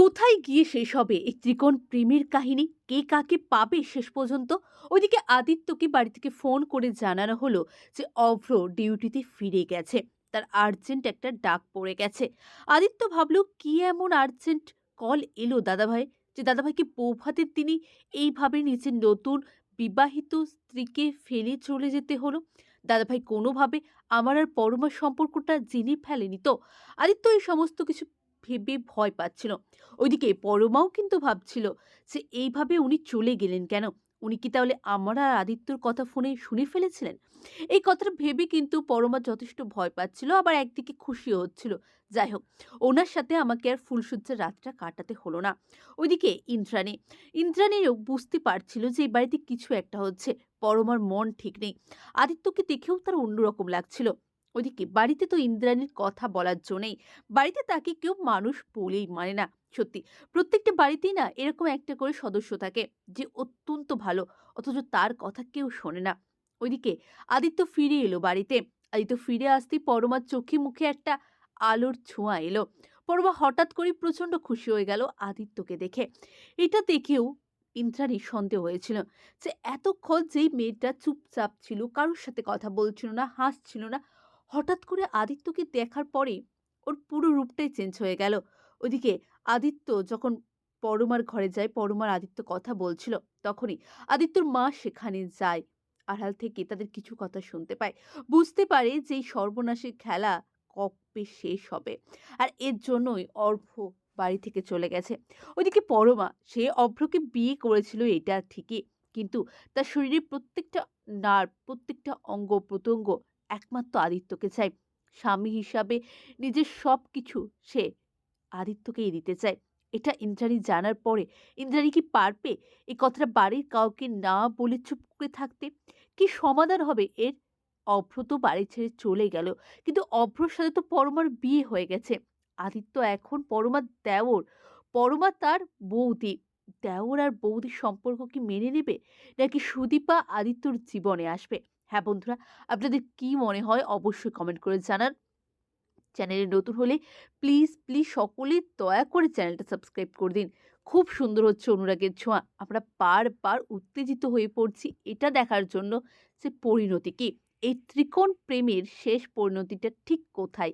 কোথায় গিয়ে শেষ হবে? এই ত্রিকোণ প্রেমের কাহিনী কে কাকে পাবে শেষ পর্যন্ত? ওইদিকে আদিত্যকে বাড়ি থেকে ফোন করে জানানো হলো যে অভ্র ডিউটিতে ফিরে গেছে। তার আর্জেন্ট একটা ডাক পড়ে গেছে। আদিত্য ভাবল, কি এমন আর্জেন্ট কল এলো দাদাভাই যে দাদাভাইকে বৌভাতের তিনি এইভাবে নিজের নতুন বিবাহিত স্ত্রীকে ফেলে চলে যেতে হলো? দাদাভাই কোনোভাবে আমার আর পরমার সম্পর্কটা জেনে ফেলেনি তো? আদিত্য এই সমস্ত কিছু ভেবে ভয় পাচ্ছিল। ওইদিকে পরমাও কিন্তু ভাবছিল যে এইভাবে উনি চলে গেলেন কেন? উনি কি তাহলে আমার আর আদিত্যর কথা ফোনে শুনে ফেলেছিলেন? এই কথাটা ভেবে কিন্তু পরমা যথেষ্ট ভয় পাচ্ছিল, আবার একদিকে খুশিও হচ্ছিল। যাই হোক, ওনার সাথে আমাকে আর ফুলসজ্জার রাতটা কাটাতে হলো না। ওইদিকে ইন্দ্রাণী ইন্দ্রাণীও বুঝতে পারছিল যে এই বাড়িতে কিছু একটা হচ্ছে। পরমার মন ঠিক নেই। আদিত্যকে দেখেও তার অন্যরকম লাগছিল। ওইদিকে বাড়িতে তো ইন্দ্রাণীর কথা বলার জন্যই বাড়িতে তাকে কেউ মানুষ বলেই মানে না, সত্যি। প্রত্যেকটা বাড়িতেই না এরকম একটা করে সদস্য থাকে যে অত্যন্ত ভালো, অথচ তার কথা কেউ শোনে না। ওইদিকে আদিত্য ফিরে এলো বাড়িতে। আদিত্য ফিরে আসতেই পরমার চোখে মুখে একটা আলোর ছোঁয়া এলো। পরমা হঠাৎ করে প্রচণ্ড খুশি হয়ে গেল আদিত্যকে দেখে। এটা দেখেও ইন্দ্রাণীর সন্দেহ হয়েছিল যে এতক্ষণ যেই মেয়েটা চুপচাপ ছিল, কারোর সাথে কথা বলছিল না, হাসছিল না হঠাৎ করে আদিত্যকে দেখার পরে ওর পুরো রূপটাই চেঞ্জ হয়ে গেল। ওদিকে আদিত্য যখন পরমার ঘরে যায়, পরমার আদিত্য কথা বলছিল, তখনই আদিত্যর মা সেখানে যায়, আড়াল থেকে তাদের কিছু কথা শুনতে পায়। বুঝতে পারে যে এই সর্বনাশের খেলা কবে শেষ হবে আর এর জন্যই অর্ভ বাড়ি থেকে চলে গেছে। ওইদিকে পরমা, সে অভ্রকে বিয়ে করেছিল এটা ঠিকই, কিন্তু তার শরীরের প্রত্যেকটা নার্ভ প্রত্যেকটা অঙ্গ প্রত্যঙ্গ একমাত্র আদিত্যকে চায় স্বামী হিসাবে নিজের সব কিছু সে আদিত্যকেই দিতে চায়। এটা ইন্দ্রাণী জানার পরে, ইন্দ্রাণী কি পারবে এই কথাটা বাড়ির কাউকে না বলে চুপ করে থাকতে? কি সমাধান হবে? এর অভ্র তো বাড়ি ছেড়ে চলে গেল। কিন্তু অভ্রর সাথে তো পরমার বিয়ে হয়ে গেছে। আদিত্য এখন পরমার দেওর। পরমা তার বৌদি। দেওর আর বৌদির সম্পর্ক কি মেনে নেবে? নাকি সুদীপা আদিত্যর জীবনে আসবে? হ্যাঁ বন্ধুরা, আপনাদের কি মনে হয়? অবশ্যই কমেন্ট করে জানান। চ্যানেলে নতুন হলে প্লিজ প্লিজ সকলে দয়া করে চ্যানেলটা সাবস্ক্রাইব করে দিন। খুব সুন্দর হচ্ছে অনুরাগের ছোঁয়া। আমরা বারবার উত্তেজিত হয়ে পড়ছি। এটা দেখার জন্য যে পরিণতি কি? এই ত্রিকোণ প্রেমের শেষ পরিণতিটা ঠিক কোথায়?